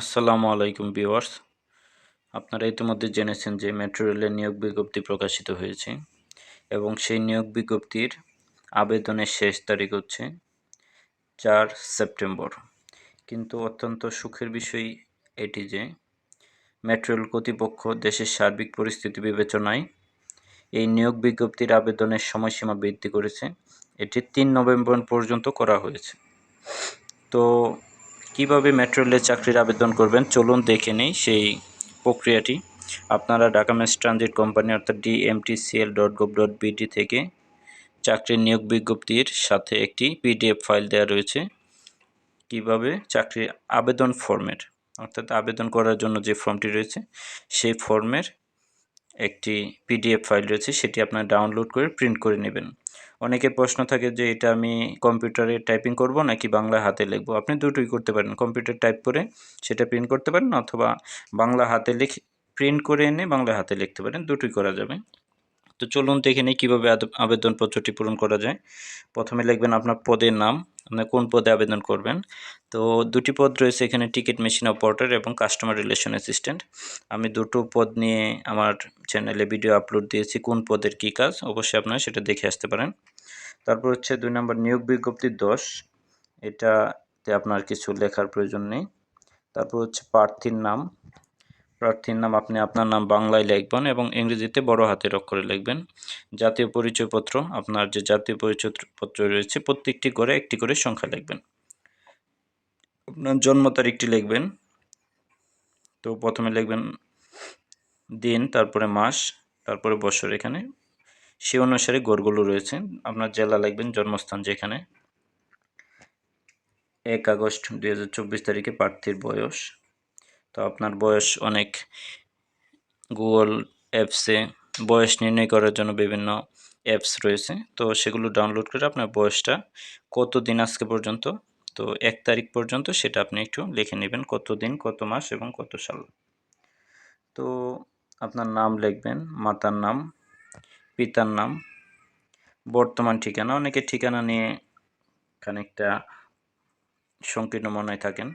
আসসালামু আলাইকুম ভিউয়ার্স। আপনারা ইতিমধ্যে জেনেছেন যে মেট্রো রেলের নিয়োগ বিজ্ঞপ্তি প্রকাশিত হয়েছে এবং সেই নিয়োগ বিজ্ঞপ্তির আবেদনের শেষ তারিখ হচ্ছে চার সেপ্টেম্বর। কিন্তু অত্যন্ত সুখের বিষয় এটি যে মেট্রো রেল কর্তৃপক্ষ দেশের সার্বিক পরিস্থিতি বিবেচনায় এই নিয়োগ বিজ্ঞপ্তির আবেদনের সময়সীমা বৃদ্ধি করেছে। এটি তিন নভেম্বর পর্যন্ত করা হয়েছে। তো কীভাবে মেট্রো রেলের চাকরির আবেদন করবেন? চলুন দেখে নেই সেই প্রক্রিয়াটি। আপনারা ঢাকা মেস ট্রানজিট কোম্পানি অর্থাৎ DMTCL dot gov dot BD থেকে চাকরির নিয়োগ বিজ্ঞপ্তির সাথে একটি পিডিএফ ফাইল দেওয়া রয়েছে। কীভাবে চাকরির আবেদন ফর্মের, অর্থাৎ আবেদন করার জন্য যে ফর্মটি রয়েছে, সেই ফর্মের একটি পিডিএফ ফাইল রয়েছে, সেটি আপনারা ডাউনলোড করে প্রিন্ট করে নেবেন। অনেকে প্রশ্ন থাকে যে এটা আমি কম্পিউটারে টাইপিং করব নাকি বাংলা হাতে লিখব? আপনি দুটোই করতে পারেন। কম্পিউটার টাইপ করে সেটা প্রিন্ট করতে পারেন অথবা বাংলা হাতে লিখে প্রিন্ট করে এনে বাংলা হাতে লিখতে পারেন। দুটোই করা যাবে। তো চলুন দেখে নিই কীভাবে আবেদনপত্রটি পূরণ করা যায়। প্রথমে লিখবেন আপনার পদের নাম আপনি কোন পদে আবেদন করবেন। তো দুটি পদ রয়েছে, এখানে টিকিট মেশিন অপারেটর এবং কাস্টমার রিলেশন অ্যাসিস্ট্যান্ট আমি দুটো পদ নিয়ে আমার চ্যানেলে ভিডিও আপলোড দিয়েছি। কোন পদের কী কাজ? অবশ্যই আপনারা সেটা দেখে আসতে পারেন। তারপর হচ্ছে দুই নম্বর নিয়োগ বিজ্ঞপ্তি দশ। এটাতে আপনার কিছু লেখার প্রয়োজন নেই। তারপর হচ্ছে প্রার্থীর নাম। প্রার্থীর নাম আপনি আপনার নাম বাংলায় লিখবেন এবং ইংরেজিতে বড় হাতের অক্ষরে লিখবেন। জাতীয় পরিচয়পত্র, আপনার যে জাতীয় পরিচয়পত্র রয়েছে, প্রত্যেকটি করে একটি করে সংখ্যা লিখবেন। আপনার জন্ম তারিখটি লিখবেন। তো প্রথমে লিখবেন দিন, তারপরে মাস, তারপরে বছর এখানে সে অনুসারে গড়গুলো রয়েছে। আপনার জেলা লিখবেন জন্মস্থান যেখানে। এক আগস্ট দু হাজার চব্বিশ তারিখে প্রার্থীর বয়স। তো আপনার বয়স অনেক। গুগল অ্যাপসে বয়স নির্ণয় করার জন্য বিভিন্ন অ্যাপস রয়েছে। তো সেগুলো ডাউনলোড করে আপনার বয়সটা কত দিন আজকে পর্যন্ত? তো এক তারিখ পর্যন্ত সেটা আপনি একটু লিখে নেবেন। কত দিন কত মাস এবং কত সাল। তো আপনার নাম লিখবেন, মাতার নাম। পিতার নাম। বর্তমান ঠিকানা অনেকে ঠিকানা নিয়ে খানিকটা সংকীর্ণ মনে থাকেন।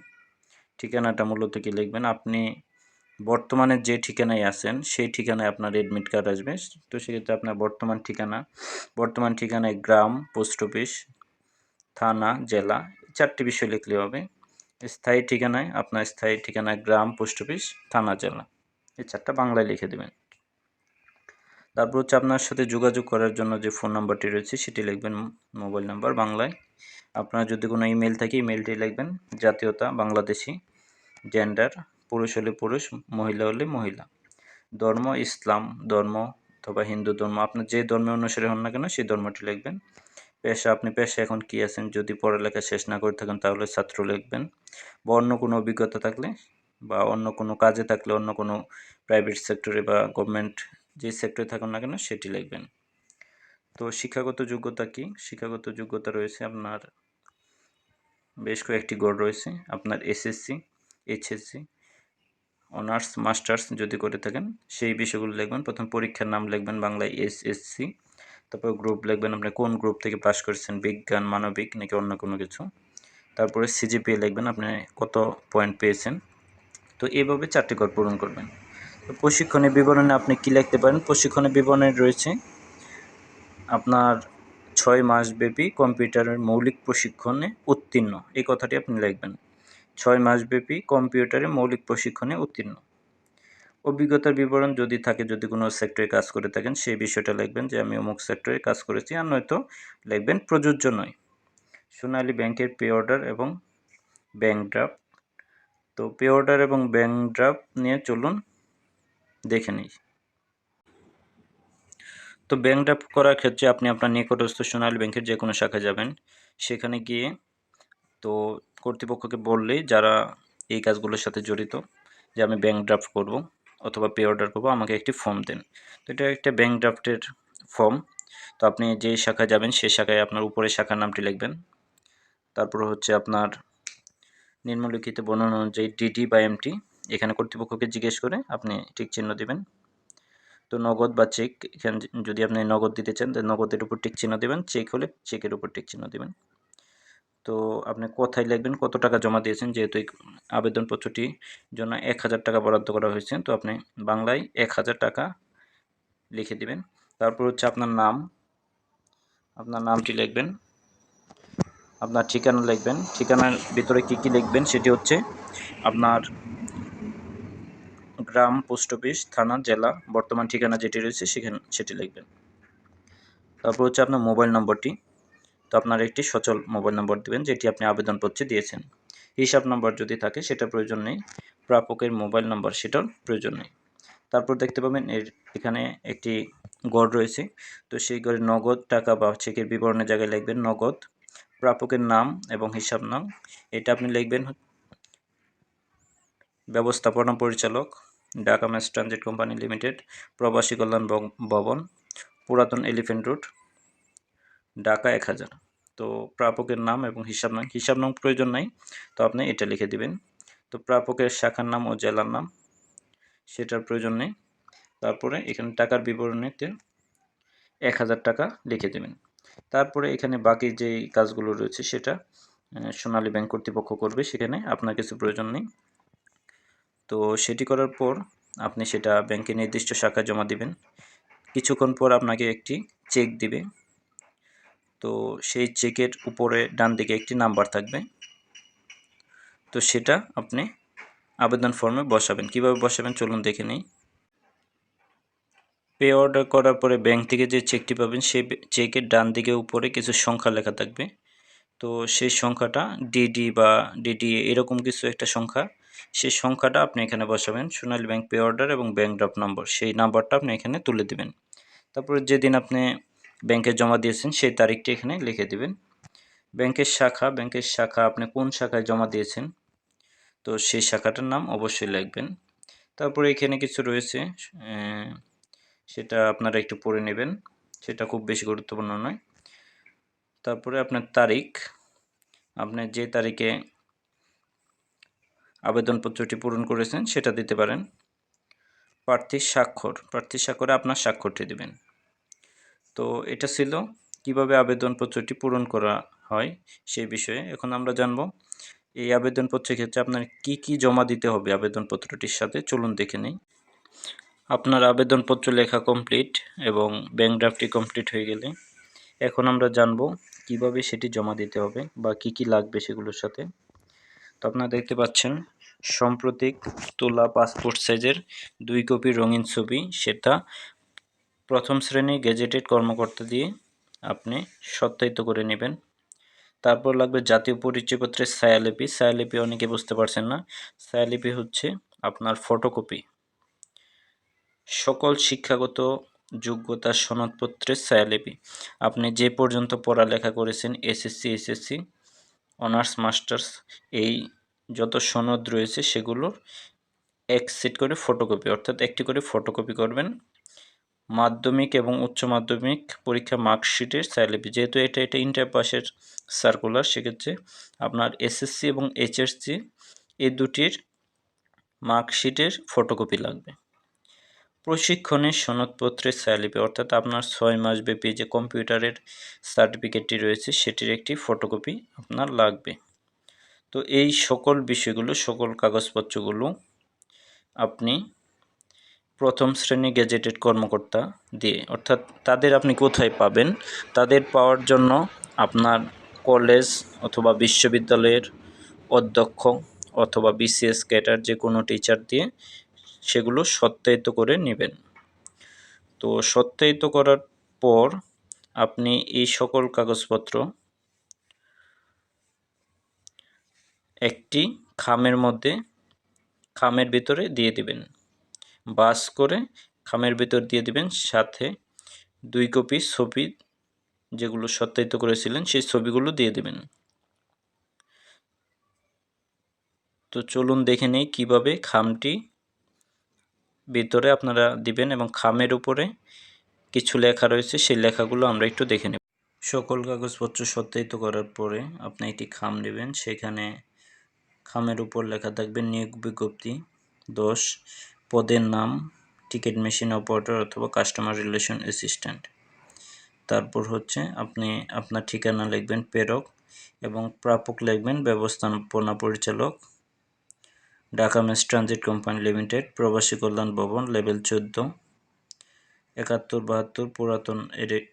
ঠিকানাটা মূলত কি লিখবেন? আপনি বর্তমানে যে ঠিকানায় আছেন, সেই ঠিকানায় আপনার এডমিট কার্ড আসবে। তো সেক্ষেত্রে আপনার বর্তমান ঠিকানা, বর্তমান ঠিকানায় গ্রাম পোস্ট অফিস থানা, জেলা, চারটি বিষয় লিখলে হবে। স্থায়ী ঠিকানায়, আপনার স্থায়ী ঠিকানায় গ্রাম পোস্ট অফিস থানা, জেলা। এই চারটা বাংলায় লিখে দেবেন। তারপর হচ্ছে আপনার সাথে যোগাযোগ করার জন্য যে ফোন নাম্বারটি রয়েছে, সেটি লিখবেন মোবাইল নাম্বার বাংলায়। আপনার যদি কোনো ইমেল থাকে ইমেলটি লিখবেন, জাতীয়তা, বাংলাদেশি জেন্ডার পুরুষ হলে পুরুষ, মহিলা হলে মহিলা। ধর্ম, ইসলাম, ধর্ম অথবা হিন্দু ধর্ম, আপনার যে ধর্মে অনুসারে হন না কেন, সেই ধর্মটি লিখবেন। পেশা, আপনি পেশা এখন কী আছেন, যদি পড়ালেখা শেষ না করে থাকেন, তাহলে ছাত্র লিখবেন। বা অন্য কোনো অভিজ্ঞতা থাকলে বা অন্য কোনো কাজে থাকলে, অন্য কোনো প্রাইভেট সেক্টরে বা গভর্নমেন্ট যে সেক্টরে থাকুন না কেন, সেটি লিখবেন। তো শিক্ষাগত যোগ্যতা কি? শিক্ষাগত যোগ্যতা রয়েছে আপনার বেশ কয়েকটি গড় রয়েছে। আপনার এসএসসি এইচএসসি অনার্স মাস্টার্স যদি করে থাকেন, সেই বিষয়গুলো লিখবেন। প্রথম পরীক্ষার নাম লিখবেন বাংলায় এসএসসি তারপর গ্রুপ লিখবেন আপনি কোন গ্রুপ থেকে পাশ করেছেন, বিজ্ঞান, মানবিক নাকি অন্য কোনো কিছু। তারপরে সিজিপিএ লিখবেন, আপনি কত পয়েন্ট পেয়েছেন। তো এইভাবে চারটি গড় পূরণ করবেন। প্রশিক্ষণের বিবরণে আপনি কী লিখতে পারেন? প্রশিক্ষণের বিবরণে রয়েছে আপনার ছয় মাসব্যাপী কম্পিউটারের মৌলিক প্রশিক্ষণে উত্তীর্ণ। এই কথাটি আপনি লিখবেন। ছয় মাসব্যাপী কম্পিউটারে মৌলিক প্রশিক্ষণে উত্তীর্ণ। অভিজ্ঞতার বিবরণ যদি থাকে, যদি কোনো সেক্টরে কাজ করে থাকেন, সেই বিষয়টা লিখবেন যে, আমি অমুক সেক্টরে কাজ করেছি। আর নয়তো লিখবেন, প্রযোজ্য নয়। সোনালী ব্যাংকের পে অর্ডার এবং ব্যাংক ড্রাফট। তো পে অর্ডার এবং ব্যাংক ড্রাফট নিয়ে চলুন। দেখে নিই। তো ব্যাংক ড্রাফট করার ক্ষেত্রে আপনি আপনার নিকটস্থ সোনালী ব্যাংকের যে কোনো শাখায় যাবেন। সেখানে গিয়ে তো কর্তৃপক্ষকে বললেই যারা এই কাজগুলোর সাথে জড়িত, যে আমি ব্যাংক ড্রাফট করব অথবা পে অর্ডার করব, আমাকে একটি ফর্ম দেন। তো এটা একটা ব্যাংক ড্রাফটের ফর্ম তো আপনি যে শাখায় যাবেন সেই শাখায় আপনার উপরে শাখার নামটি লিখবেন। তারপর হচ্ছে আপনার নিম্নলিখিত বর্ণনা অনুযায়ী ডিডি বা এমটি এখানে কর্তৃপক্ষকে জিজ্ঞেস করে আপনি ঠিক চিহ্ন দেবেন। তো নগদ বা চেক, এখানে যদি আপনি নগদ দিতে চান তাহলে নগদের উপর টিক চিহ্ন দেবেন, চেক হলে চেকের উপর টিক চিহ্ন দেবেন। তো আপনি কোথায় লিখবেন, কত টাকা জমা দিয়েছেন, যেহেতু এই আবেদনপত্রটির জন্য এক হাজার টাকা বরাদ্দ করা হয়েছে, তো আপনি বাংলায় এক হাজার টাকা লিখে দিবেন। তারপর হচ্ছে আপনার নাম। আপনার নামটি লিখবেন। আপনার ঠিকানা লিখবেন। ঠিকানার ভিতরে কি কি লিখবেন, সেটি হচ্ছে আপনার গ্রাম, পোস্ট অফিস, থানা, জেলা, বর্তমান ঠিকানা যেটি রয়েছে সেখানে সেটি লিখবেন। তারপর হচ্ছে আপনার মোবাইল নম্বরটি। তো আপনার একটি সচল মোবাইল নম্বর দেবেন, যেটি আপনি আবেদনপত্রে দিয়েছেন। হিসাব নম্বর যদি থাকে সেটা প্রয়োজন নেই। প্রাপকের মোবাইল নম্বর, সেটার প্রয়োজন নেই। তারপর দেখতে পাবেন এর এখানে একটি গড় রয়েছে। তো সেই গড়ে নগদ টাকা বা চেকের বিবরণের জায়গায় লিখবেন নগদ, প্রাপকের নাম এবং হিসাব নাম। এটা আপনি লিখবেন ব্যবস্থাপনা পরিচালক Dhaka mass transit company limited, Probashi Kalyan Bhaban, পুরাতন এলিফেন্ট রোড ঢাকা এক হাজার। তো প্রাপকের নাম এবং হিসাব নাম হিসাব নাম প্রয়োজন নাই, তো আপনি এটা লিখে দিবেন। তো প্রাপকের শাখার নাম ও জেলার নাম, সেটার প্রয়োজন নেই। তারপরে এখানে টাকার বিবরণীতে এক হাজার টাকা লিখে দেবেন। তারপরে এখানে বাকি যে কাজগুলো রয়েছে সেটা সোনালী ব্যাংক কর্তৃপক্ষ করবে, সেখানে আপনার কিছু প্রয়োজন নেই। তো সেটি করার পর আপনি সেটা ব্যাংকের নির্দিষ্ট শাখায় জমা দিবেন। কিছুক্ষণ পর আপনাকে একটি চেক দিবে। তো সেই চেকের উপরে ডান দিকে একটি নাম্বার থাকবে। তো সেটা আপনি আবেদন ফর্মে বসাবেন। কীভাবে বসাবেন চলুন দেখে নিই। পে অর্ডার করার পরে ব্যাংক থেকে যে চেকটি পাবেন, সেই চেকের ডান দিকে উপরে কিছু সংখ্যা লেখা থাকবে। তো সেই সংখ্যাটা ডিডি বা ডিডি এরকম কিছু একটা সংখ্যা সেই সংখ্যাটা আপনি এখানে বসাবেন, সোনালী ব্যাংক পে অর্ডার এবং ব্যাংক ড্রাফট নম্বর সেই নাম্বারটা আপনি এখানে তুলে দিবেন। তারপরে যেদিন আপনি ব্যাংকে জমা দিয়েছেন, সেই তারিখটি এখানে লিখে দিবেন। ব্যাংকের শাখা ব্যাংকের শাখা আপনি কোন শাখায় জমা দিয়েছেন, তো সেই শাখাটার নাম অবশ্যই লিখবেন। তারপরে এখানে কিছু রয়েছে সেটা আপনারা একটু পড়ে নেবেন, সেটা খুব বেশি গুরুত্বপূর্ণ নয়। তারপরে আপনার তারিখ, আপনি যে তারিখে আবেদনপত্রটি পূরণ করেছেন, সেটা দিতে পারেন। প্রার্থীর স্বাক্ষর, প্রার্থীর স্বাক্ষরে আপনার স্বাক্ষরটি দেবেন। তো এটা ছিল কীভাবে আবেদনপত্রটি পূরণ করা হয় সেই বিষয়ে। এখন আমরা জানব, এই আবেদনপত্রের ক্ষেত্রে আপনার কি কি জমা দিতে হবে আবেদনপত্রটির সাথে? চলুন দেখে নিই। আপনার আবেদনপত্র লেখা কমপ্লিট এবং ব্যাংক ড্রাফটটি কমপ্লিট হয়ে গেলে এখন আমরা জানব কীভাবে সেটি জমা দিতে হবে বা কি কি লাগবে সেগুলোর সাথে। তো আপনারা দেখতে পাচ্ছেন সাম্প্রতিক তোলা পাসপোর্ট সাইজের দুই কপি রঙিন ছবি, সেটা প্রথম শ্রেণি গেজেটেড কর্মকর্তা দিয়ে আপনি সত্যায়িত করে নেবেন। তারপর লাগবে জাতীয় পরিচয়পত্রের ছায়ালিপি। ছায়ালিপি অনেকে বুঝতে পারছেন না। ছায়ালিপি হচ্ছে আপনার ফটোকপি। সকল শিক্ষাগত যোগ্যতা সনদপত্রের ছায়ালিপি। আপনি যে পর্যন্ত পড়ালেখা করেছেন, এসএসসি এসএসসি, অনার্স, মাস্টার্স, এই যত সনদ রয়েছে সেগুলোর এক সেট করে ফটোকপি অর্থাৎ একটি করে ফটোকপি করবেন। মাধ্যমিক এবং উচ্চ মাধ্যমিক পরীক্ষা মার্কশিটের স্যালিপি যেহেতু এটা এটা ইন্টার পাসের সার্কুলার সেক্ষেত্রে আপনার এসএসসি এবং এইচএসসি এই দুটির মার্কশিটের ফটোকপি লাগবে। প্রশিক্ষণের সনদপত্রের স্যালিপি অর্থাৎ আপনার ছয় মাস ব্যাপী যে কম্পিউটারের সার্টিফিকেটটি রয়েছে, সেটির একটি ফটোকপি আপনার লাগবে। তো এই সকল বিষয়গুলো, সকল কাগজপত্রগুলো আপনি প্রথম শ্রেণি গেজেটেড কর্মকর্তা দিয়ে, অর্থাৎ তাদের আপনি কোথায় পাবেন? তাদের পাওয়ার জন্য আপনার কলেজ অথবা বিশ্ববিদ্যালয়ের অধ্যক্ষ অথবা বিসিএস ক্যাটার যে কোনো টিচার দিয়ে সেগুলো সত্যায়িত করে নেবেন। তো সত্যায়িত করার পর আপনি এই সকল কাগজপত্র একটি খামের মধ্যে, খামের ভিতরে দিয়ে দিবেন। বাস করে খামের ভিতর দিয়ে দিবেন। সাথে দুই কপি ছবি যেগুলো সত্যায়িত করেছিলেন, সেই ছবিগুলো দিয়ে দেবেন। তো চলুন দেখে নেই কীভাবে খামটি ভিতরে আপনারা দিবেন এবং খামের উপরে কিছু লেখা রয়েছে, সেই লেখাগুলো আমরা একটু দেখে নেব। সকল কাগজপত্র সত্যায়িত করার পরে আপনি একটি খাম নেবেন। সেখানে খামের উপর লেখা থাকবে নিয়োগ বিজ্ঞপ্তি। দশ, পদের নাম, টিকিট মেশিন অপারেটর অথবা কাস্টমার রিলেশন অ্যাসিস্ট্যান্ট। তারপর হচ্ছে আপনি আপনার ঠিকানা লিখবেন প্রেরক এবং প্রাপক লিখবেন ব্যবস্থাপনা পরিচালক। Dhaka mass transit company limited, Probashi Kalyan Bhaban, level চোদ্দ। একাত্তর, বাহাত্তর, পুরাতন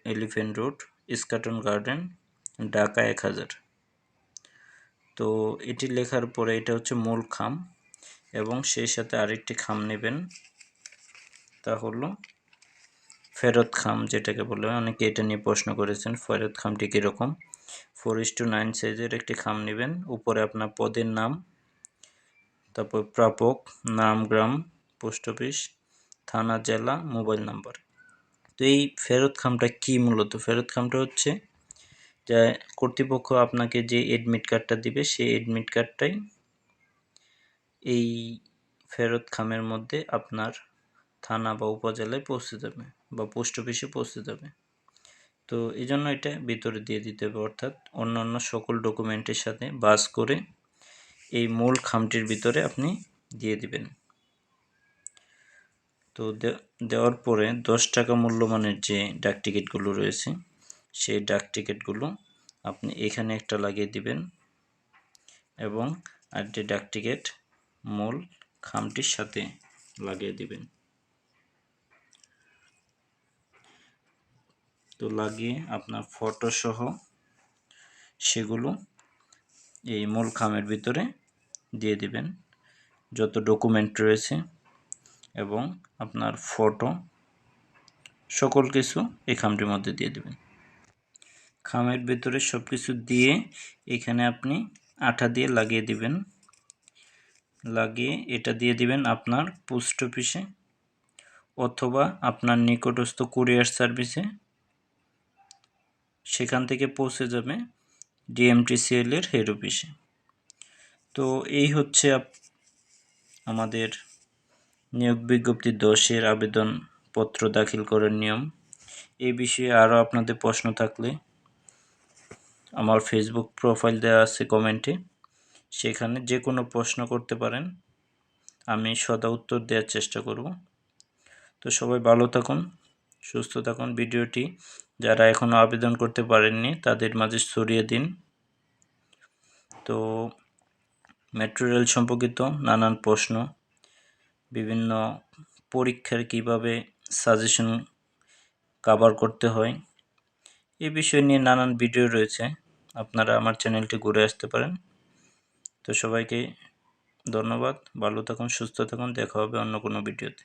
elephant road Eskaton garden, Dhaka এক হাজার। তো এটি লেখার পরে এটা হচ্ছে মূল খাম এবং সেই সাথে আরেকটি খাম নেবেন। তা হলো ফেরত খাম যেটাকে বলে, অনেকে এটা নিয়ে প্রশ্ন করেছেন, ফেরত খামটি কীরকম? ফোর ইস টু নাইন সাইজের একটি খাম নেবেন, উপরে আপনার পদের নাম, তারপর প্রাপক, নাম, গ্রাম, পোস্ট অফিস, থানা, জেলা, মোবাইল নাম্বার। তো এই ফেরত খামটা কি মূলত? ফেরত খামটা হচ্ছে যে কর্তৃপক্ষ আপনাকে যে এডমিট কার্ডটা দিবে, সেই এডমিট কার্ডটাই এই ফেরত খামের মধ্যে আপনার থানা বা উপজেলায় পৌঁছে যাবে বা পোস্ট অফিসে পৌঁছে যাবে। তো এই জন্য এটা ভিতরে দিয়ে দিতে হবে, অর্থাৎ অন্যান্য সকল ডকুমেন্টের সাথে বাস করে এই মূল খামটির ভিতরে আপনি দিয়ে দিবেন। তো দেওয়ার পরে দশ টাকা মূল্যমানের যে ডাক টিকিটগুলো রয়েছে সেই ডাক টিকিটগুলো আপনি এখানে একটা লাগিয়ে দিবেন এবং আরেকটি ডাক টিকিট মূল খামটির সাথে লাগিয়ে দিবেন। তো লাগিয়ে আপনার ফটো সহ সেগুলো এই মূল খামের ভিতরে দিয়ে দিবেন। যত ডকুমেন্ট রয়েছে এবং আপনার ফটো সকল কিছু এই খামটির মধ্যে দিয়ে দেবেন। খামের ভিতরে সব কিছু দিয়ে এখানে আপনি আঠা দিয়ে লাগিয়ে দিবেন। লাগিয়ে এটা দিয়ে দিবেন আপনার পোস্ট অফিসে অথবা আপনার নিকটস্থ কুরিয়ার সার্ভিসে। সেখান থেকে পৌঁছে যাবে ডিএমটিসিএল এর হেড অফিসে। তো এই হচ্ছে আমাদের নিয়োগ বিজ্ঞপ্তি দশের আবেদনপত্র দাখিল করার নিয়ম। এই বিষয়ে আরও আপনাদের প্রশ্ন থাকলে আমার ফেসবুক প্রোফাইল দেওয়া আছে কমেন্টে সেখানে যে কোনো প্রশ্ন করতে পারেন। আমি সদা উত্তর দেওয়ার চেষ্টা করব। তো সবাই ভালো থাকুন, সুস্থ থাকুন ভিডিওটি। যারা এখনও আবেদন করতে পারেননি, তাদের মাঝে ছড়িয়ে দিন। তো মেট্রো রেল সম্পর্কিত নানান প্রশ্ন, বিভিন্ন পরীক্ষার কীভাবে সাজেশন কাভার করতে হয়, এ বিষয় নিয়ে নানান ভিডিও রয়েছে। আপনারা আমার চ্যানেলটি ঘুরে আসতে পারেন। তো সবাইকে ধন্যবাদ। ভালো থাকুন, সুস্থ থাকুন। দেখা হবে অন্য কোনো ভিডিওতে।